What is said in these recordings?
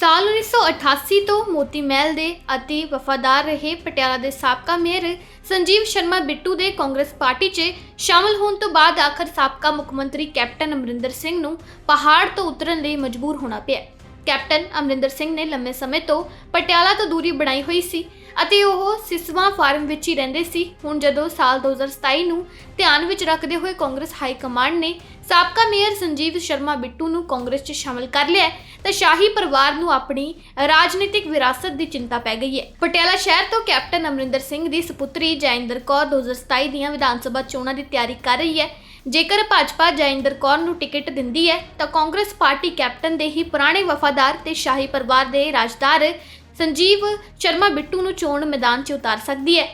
ਸਾਲ 1988 ਤੋਂ ਮੋਤੀ ਮਹਿਲ ਦੇ ਅਤੀ ਵਫਾਦਾਰ ਰਹੇ ਪਟਿਆਲਾ ਦੇ ਸਾਬਕਾ ਮੇਅਰ ਸੰਜੀਵ ਸ਼ਰਮਾ ਬਿੱਟੂ ਦੇ ਕਾਂਗਰਸ ਪਾਰਟੀ 'ਚ ਸ਼ਾਮਲ ਹੋਣ ਤੋਂ ਬਾਅਦ ਆਖਰ ਸਾਬਕਾ ਮੁੱਖ ਮੰਤਰੀ ਕੈਪਟਨ ਅਮਰਿੰਦਰ ਸਿੰਘ ਨੂੰ ਪਹਾੜ ਤੋਂ ਉਤਰਨ ਲਈ ਮਜਬੂਰ ਹੋਣਾ ਪਿਆ। ਕੈਪਟਨ ਅਮਰਿੰਦਰ ਸਿੰਘ ਨੇ ਲੰਮੇ ਸਮੇਂ ਤੋਂ ਪਟਿਆਲਾ ਤੋਂ ਦੂਰੀ ਬਣਾਈ ਹੋਈ ਸੀ ਅਤੇ ਉਹ ਸਿਸਵਾ ਫਾਰਮ ਵਿੱਚ ਹੀ ਰਹਿੰਦੇ ਸੀ। ਹੁਣ ਜਦੋਂ ਸਾਲ 2027 ਨੂੰ ਧਿਆਨ ਵਿੱਚ ਰੱਖਦੇ ਹੋਏ ਕਾਂਗਰਸ ਹਾਈ ਕਮਾਂਡ ਨੇ ਸਾਬਕਾ ਮੇਅਰ ਸੰਜੀਵ ਸ਼ਰਮਾ ਬਿੱਟੂ ਨੂੰ ਕਾਂਗਰਸ 'ਚ ਸ਼ਾਮਲ ਕਰ ਲਿਆ ਹੈ, ਤਾਂ ਸ਼ਾਹੀ ਪਰਿਵਾਰ ਨੂੰ ਆਪਣੀ ਰਾਜਨੀਤਿਕ ਵਿਰਾਸਤ ਦੀ ਚਿੰਤਾ ਪੈ ਗਈ ਹੈ। ਪਟਿਆਲਾ ਸ਼ਹਿਰ ਤੋਂ ਕੈਪਟਨ ਅਮਰਿੰਦਰ ਸਿੰਘ ਦੀ ਸੁਪੁੱਤਰੀ ਜੈਂਦਰ ਕੌਰ 2027 ਦੀਆਂ ਵਿਧਾਨ ਸਭਾ ਚੋਣਾਂ ਦੀ ਤਿਆਰੀ ਕਰ ਰਹੀ ਹੈ। ਜੇਕਰ ਭਾਜਪਾ ਜੈਂਦਰ ਕੌਰ ਨੂੰ ਟਿਕਟ ਦਿੰਦੀ ਹੈ, ਤਾਂ ਕਾਂਗਰਸ ਪਾਰਟੀ ਕੈਪਟਨ ਦੇ ਹੀ ਪੁਰਾਣੇ ਵਫਾਦਾਰ ਤੇ ਸ਼ਾਹੀ ਪਰਿਵਾਰ ਦੇ ਰਾਜਦਾਰ ਸੰਜੀਵ ਸ਼ਰਮਾ ਬਿੱਟੂ ਨੂੰ ਚੋਣ ਮੈਦਾਨ 'ਚ ਉਤਾਰ ਸਕਦੀ ਹੈ।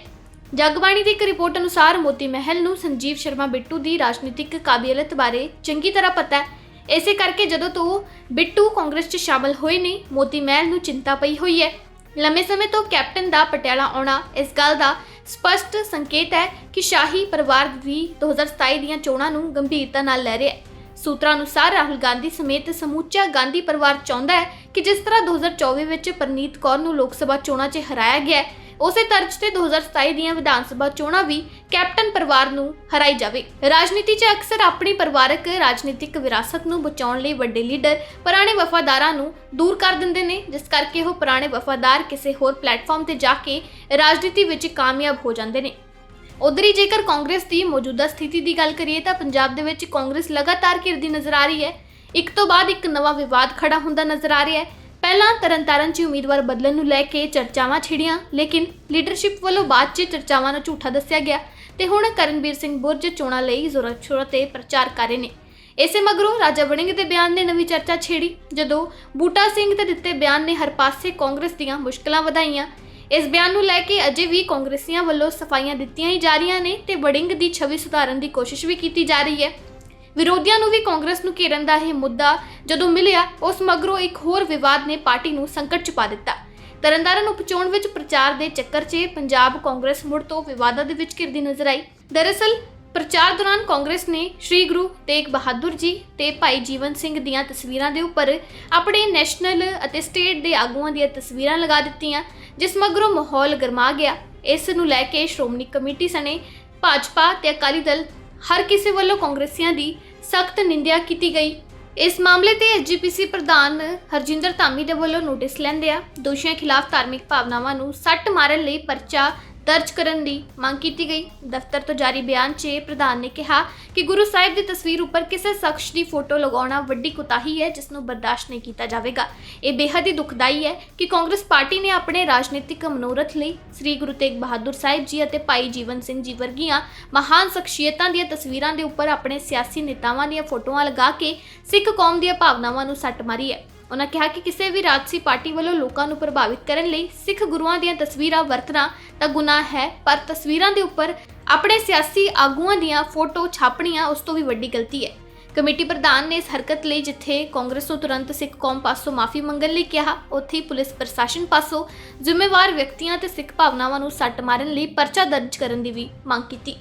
ਜਗਬਾਣੀ ਦੀ ਇੱਕ ਰਿਪੋਰਟ ਅਨੁਸਾਰ ਮੋਤੀ ਮਹਿਲ ਨੂੰ ਸੰਜੀਵ ਸ਼ਰਮਾ ਬਿੱਟੂ ਦੀ ਰਾਜਨੀਤਿਕ ਕਾਬਲੀਅਤ ਬਾਰੇ ਚੰਗੀ ਤਰ੍ਹਾਂ ਪਤਾ ਹੈ। ਇਸੇ ਕਰਕੇ ਜਦੋਂ ਤੋਂ ਬਿੱਟੂ ਕਾਂਗਰਸ 'ਚ ਸ਼ਾਮਲ ਹੋਏ ਨੇ, ਮੋਤੀ ਮਹਿਲ ਨੂੰ ਚਿੰਤਾ ਪਈ ਹੋਈ ਹੈ। ਲੰਮੇ ਸਮੇਂ ਤੋਂ ਕੈਪਟਨ ਦਾ ਪਟਿਆਲਾ ਆਉਣਾ ਇਸ ਗੱਲ ਦਾ ਸਪਸ਼ਟ ਸੰਕੇਤ ਹੈ ਕਿ ਸ਼ਾਹੀ ਪਰਿਵਾਰ ਵੀ 2027 ਦੀਆਂ ਚੋਣਾਂ ਨੂੰ ਗੰਭੀਰਤਾ ਨਾਲ ਲੈ ਰਿਹਾ ਹੈ। ਸੂਤਰਾਂ ਅਨੁਸਾਰ ਰਾਹੁਲ ਗਾਂਧੀ ਸਮੇਤ ਸਮੁੱਚਾ ਗਾਂਧੀ ਪਰਿਵਾਰ ਚਾਹੁੰਦਾ ਹੈ ਕਿ ਜਿਸ ਤਰ੍ਹਾਂ 2024 ਵਿੱਚ ਪਰਨੀਤ ਕੌਰ ਨੂੰ ਲੋਕ ਸਭਾ ਚੋਣਾਂ 'ਚ ਹਰਾਇਆ ਗਿਆ ਹੈ, ਉਸੇ ਤਰਜ਼ ਤੇ 2027 ਦੀਆਂ ਵਿਧਾਨ ਸਭਾ ਚੋਣਾਂ ਵੀ ਕੈਪਟਨ ਪਰਿਵਾਰ ਨੂੰ ਹਰਾਈ ਜਾਵੇ। ਰਾਜਨੀਤੀ 'ਚ ਅਕਸਰ ਆਪਣੀ ਪਰਿਵਾਰਕ, ਰਾਜਨੀਤਿਕ ਵਿਰਾਸਤ ਨੂੰ ਬਚਾਉਣ ਲਈ ਵੱਡੇ ਲੀਡਰ ਪੁਰਾਣੇ ਵਫਾਦਾਰਾਂ ਨੂੰ ਦੂਰ ਕਰ ਦਿੰਦੇ ਨੇ, ਜਿਸ ਕਰਕੇ ਉਹ ਪੁਰਾਣੇ ਵਫਾਦਾਰ ਕਿਸੇ ਹੋਰ ਪਲੇਟਫਾਰਮ ਤੇ ਜਾ ਕੇ ਰਾਜਨੀਤੀ ਵਿੱਚ ਕਾਮਯਾਬ ਹੋ ਜਾਂਦੇ ਨੇ। ਉਧਰ ਹੀ ਜੇਕਰ ਕਾਂਗਰਸ ਦੀ ਮੌਜੂਦਾ ਸਥਿਤੀ ਦੀ ਗੱਲ ਕਰੀਏ ਤਾਂ ਪੰਜਾਬ ਦੇ ਵਿੱਚ ਕਾਂਗਰਸ ਲਗਾਤਾਰ ਘਿਰਦੀ ਨਜ਼ਰ ਆ ਰਹੀ ਹੈ। ਇੱਕ ਤੋਂ ਬਾਅਦ ਇੱਕ ਨਵਾਂ ਵਿਵਾਦ ਖੜਾ ਹੁੰਦਾ ਨਜ਼ਰ ਆ ਰਿਹਾ ਹੈ। ਪਹਿਲਾਂ ਤਰਨਤਾਰਨ 'ਚ ਉਮੀਦਵਾਰ ਬਦਲਣ ਨੂੰ ਲੈ ਕੇ ਚਰਚਾਵਾਂ ਛਿੜੀਆਂ, ਲੇਕਿਨ ਲੀਡਰਸ਼ਿਪ ਵੱਲੋਂ ਬਾਅਦ 'ਚ ਚਰਚਾਵਾਂ ਨੂੰ ਝੂਠਾ ਦੱਸਿਆ ਗਿਆ ਤੇ ਹੁਣ ਕਰਨਵੀਰ ਸਿੰਘ ਬੁਰਜ ਚੋਣਾਂ ਲਈ ਜ਼ੋਰਾਂ ਸ਼ੋਰਾਂ ਤੇ ਪ੍ਰਚਾਰ ਕਰ ਰਹੇ ਨੇ। ਇਸੇ ਮਗਰੋਂ ਰਾਜਾ ਵੜਿੰਗ ਦੇ ਬਿਆਨ ਨੇ ਨਵੀਂ ਚਰਚਾ ਛੇੜੀ, ਜਦੋਂ ਬੂਟਾ ਸਿੰਘ ਦੇ ਦਿੱਤੇ ਬਿਆਨ ਨੇ ਹਰ ਪਾਸੇ ਕਾਂਗਰਸ ਦੀਆਂ ਮੁਸ਼ਕਲਾਂ ਵਧਾਈਆਂ। ਇਸ ਬਿਆਨ ਨੂੰ ਲੈ ਕੇ ਅਜੇ ਵੀ ਕਾਂਗਰਸੀਆਂ ਵੱਲੋਂ ਸਫਾਈਆਂ ਦਿੱਤੀਆਂ ਹੀ ਜਾ ਰਹੀਆਂ ਨੇ ਤੇ ਵੜਿੰਗ ਦੀ ਛਵੀ ਸੁਧਾਰਨ ਦੀ ਕੋਸ਼ਿਸ਼ ਵੀ ਕੀਤੀ ਜਾ ਰਹੀ ਹੈ। ਵਿਰੋਧੀਆਂ ਨੂੰ ਵੀ ਕਾਂਗਰਸ ਨੂੰ ਘੇਰਨ ਦਾ ਇਹ ਮੁੱਦਾ ਜਦੋਂ ਮਿਲਿਆ, ਉਸ ਮਗਰੋਂ ਇੱਕ ਹੋਰ ਵਿਵਾਦ ਨੇ ਪਾਰਟੀ ਨੂੰ ਸੰਕਟ 'ਚ ਪਾ ਦਿੱਤਾ। ਤਰਨਤਾਰਨ ਉਪਚੋਣ ਵਿੱਚ ਪ੍ਰਚਾਰ ਦੇ ਚੱਕਰ 'ਚ ਪੰਜਾਬ ਕਾਂਗਰਸ ਮੁੜ ਤੋਂ ਵਿਵਾਦਾਂ ਦੇ ਵਿੱਚ ਘਿਰਦੀ ਨਜ਼ਰ ਆਈ। ਦਰਅਸਲ, ਪ੍ਰਚਾਰ ਦੌਰਾਨ ਕਾਂਗਰਸ ਨੇ ਸ੍ਰੀ ਗੁਰੂ ਤੇਗ ਬਹਾਦਰ ਜੀ ਤੇ ਭਾਈ ਜੀਵਨ ਸਿੰਘ ਦੀਆਂ ਤਸਵੀਰਾਂ ਦੇ ਉੱਪਰ ਆਪਣੇ ਨੈਸ਼ਨਲ ਅਤੇ ਸਟੇਟ ਦੇ ਆਗੂਆਂ ਦੀਆਂ ਤਸਵੀਰਾਂ ਲਗਾ ਦਿੱਤੀਆਂ, ਜਿਸ ਮਗਰੋਂ ਮਾਹੌਲ ਗਰਮਾ ਗਿਆ। ਇਸ ਨੂੰ ਲੈ ਕੇ ਸ਼੍ਰੋਮਣੀ ਕਮੇਟੀ ਸਣੇ ਭਾਜਪਾ ਤੇ ਅਕਾਲੀ ਦਲ ਹਰ ਕਿਸੇ ਵੱਲੋਂ ਕਾਂਗਰਸੀਆਂ ਦੀ ਸਖਤ ਨਿੰਦਿਆ ਕੀਤੀ ਗਈ। ਇਸ ਮਾਮਲੇ ਤੇ ਐਸਜੀਪੀਸੀ ਪ੍ਰਧਾਨ ਹਰਜਿੰਦਰ ਧਾਮੀ ਦੇ ਵੱਲੋਂ ਨੋਟਿਸ ਲੈਂਦਿਆਂ ਦੋਸ਼ੀਆਂ ਖਿਲਾਫ ਧਾਰਮਿਕ ਭਾਵਨਾਵਾਂ ਨੂੰ ਸੱਟ ਮਾਰਨ ਲਈ ਪਰਚਾ ਦਰਜ ਕਰਨ ਦੀ ਮੰਗ ਕੀਤੀ ਗਈ। ਦਫ਼ਤਰ ਤੋਂ ਜਾਰੀ ਬਿਆਨ 'ਚ ਪ੍ਰਧਾਨ ਨੇ ਕਿਹਾ ਕਿ ਗੁਰੂ ਸਾਹਿਬ ਦੀ ਤਸਵੀਰ ਉੱਪਰ ਕਿਸੇ ਸ਼ਖਸ ਦੀ ਫੋਟੋ ਲਗਾਉਣਾ ਵੱਡੀ ਕੁਤਾਹੀ ਹੈ, ਜਿਸ ਨੂੰ ਬਰਦਾਸ਼ਤ ਨਹੀਂ ਕੀਤਾ ਜਾਵੇਗਾ। ਇਹ ਬੇਹੱਦ ਹੀ ਦੁਖਦਾਈ ਹੈ ਕਿ ਕਾਂਗਰਸ ਪਾਰਟੀ ਨੇ ਆਪਣੇ ਰਾਜਨੀਤਿਕ ਮਨੋਰਥ ਲਈ ਸ੍ਰੀ ਗੁਰੂ ਤੇਗ ਬਹਾਦਰ ਸਾਹਿਬ ਜੀ ਅਤੇ ਭਾਈ ਜੀਵਨ ਸਿੰਘ ਜੀ ਵਰਗੀਆਂ ਮਹਾਨ ਸ਼ਖਸੀਅਤਾਂ ਦੀਆਂ ਤਸਵੀਰਾਂ ਦੇ ਉੱਪਰ ਆਪਣੇ ਸਿਆਸੀ ਨੇਤਾਵਾਂ ਦੀਆਂ ਫੋਟੋਆਂ ਲਗਾ ਕੇ ਸਿੱਖ ਕੌਮ ਦੀਆਂ ਭਾਵਨਾਵਾਂ ਨੂੰ ਸੱਟ ਮਾਰੀ ਹੈ। ਉਹਨਾਂ ਕਿਹਾ ਕਿ ਕਿਸੇ ਵੀ ਰਾਜਸੀ ਪਾਰਟੀ ਵੱਲੋਂ ਲੋਕਾਂ ਨੂੰ ਪ੍ਰਭਾਵਿਤ ਕਰਨ ਲਈ ਸਿੱਖ ਗੁਰੂਆਂ ਦੀਆਂ ਤਸਵੀਰਾਂ ਵਰਤਣਾ ਤਾਂ ਗੁਨਾਹ ਹੈ, ਪਰ ਤਸਵੀਰਾਂ ਦੇ ਉੱਪਰ ਆਪਣੇ ਸਿਆਸੀ ਆਗੂਆਂ ਦੀਆਂ ਫੋਟੋ ਛਾਪਣੀਆਂ ਉਸ ਤੋਂ ਵੀ ਵੱਡੀ ਗਲਤੀ ਹੈ। ਕਮੇਟੀ ਪ੍ਰਧਾਨ ਨੇ ਇਸ ਹਰਕਤ ਲਈ ਜਿੱਥੇ ਕਾਂਗਰਸ ਨੂੰ ਤੁਰੰਤ ਸਿੱਖ ਕੌਮ ਪਾਸੋਂ ਮਾਫੀ ਮੰਗਣ ਲਈ ਕਿਹਾ, ਉੱਥੇ ਹੀ ਪੁਲਿਸ ਪ੍ਰਸ਼ਾਸਨ ਪਾਸੋਂ ਜ਼ਿੰਮੇਵਾਰ ਵਿਅਕਤੀਆਂ ਤੇ ਸਿੱਖ ਭਾਵਨਾਵਾਂ ਨੂੰ ਸੱਟ ਮਾਰਨ ਲਈ ਪਰਚਾ ਦਰਜ ਕਰਨ ਦੀ ਵੀ ਮੰਗ ਕੀਤੀ।